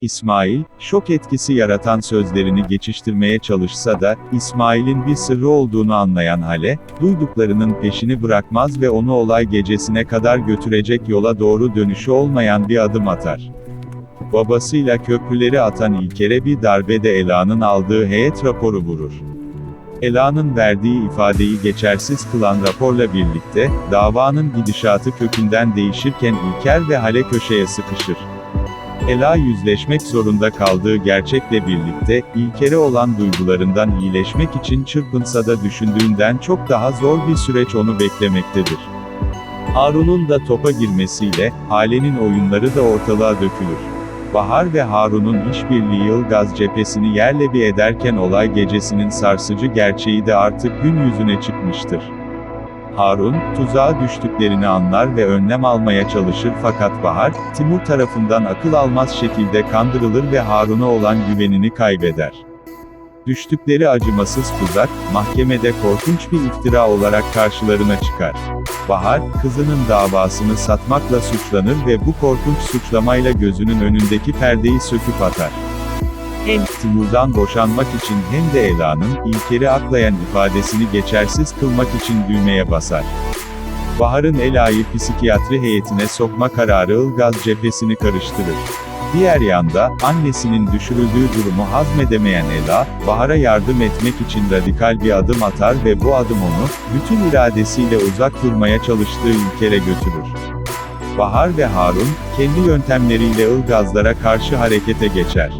İsmail, şok etkisi yaratan sözlerini geçiştirmeye çalışsa da, İsmail'in bir sırrı olduğunu anlayan Hale, duyduklarının peşini bırakmaz ve onu olay gecesine kadar götürecek yola doğru dönüşü olmayan bir adım atar. Babasıyla köprüleri atan İlker'e bir darbede Ela'nın aldığı heyet raporu vurur. Ela'nın verdiği ifadeyi geçersiz kılan raporla birlikte, davanın gidişatı kökünden değişirken İlker ve Hale köşeye sıkışır. Ela yüzleşmek zorunda kaldığı gerçekle birlikte, İlker'e olan duygularından iyileşmek için çırpınsa da düşündüğünden çok daha zor bir süreç onu beklemektedir. Harun'un da topa girmesiyle, Hale'nin oyunları da ortalığa dökülür. Bahar ve Harun'un işbirliği Ilgaz cephesini yerle bir ederken olay gecesinin sarsıcı gerçeği de artık gün yüzüne çıkmıştır. Harun, tuzağa düştüklerini anlar ve önlem almaya çalışır fakat Bahar, Timur tarafından akıl almaz şekilde kandırılır ve Harun'a olan güvenini kaybeder. Düştükleri acımasız tuzak, mahkemede korkunç bir iftira olarak karşılarına çıkar. Bahar, kızının davasını satmakla suçlanır ve bu korkunç suçlamayla gözünün önündeki perdeyi söküp atar. Hem Timur'dan boşanmak için hem de Ela'nın, İlker'i aklayan ifadesini geçersiz kılmak için düğmeye basar. Bahar'ın Ela'yı psikiyatri heyetine sokma kararı Ilgaz cephesini karıştırır. Diğer yanda, annesinin düşürüldüğü durumu hazmedemeyen Ela, Bahar'a yardım etmek için radikal bir adım atar ve bu adım onu, bütün iradesiyle uzak durmaya çalıştığı İlker'e götürür. Bahar ve Harun, kendi yöntemleriyle Ilgazlara karşı harekete geçer.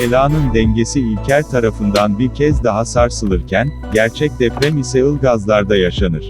Ela'nın dengesi İlker tarafından bir kez daha sarsılırken, gerçek deprem ise Ilgazlar'da yaşanır.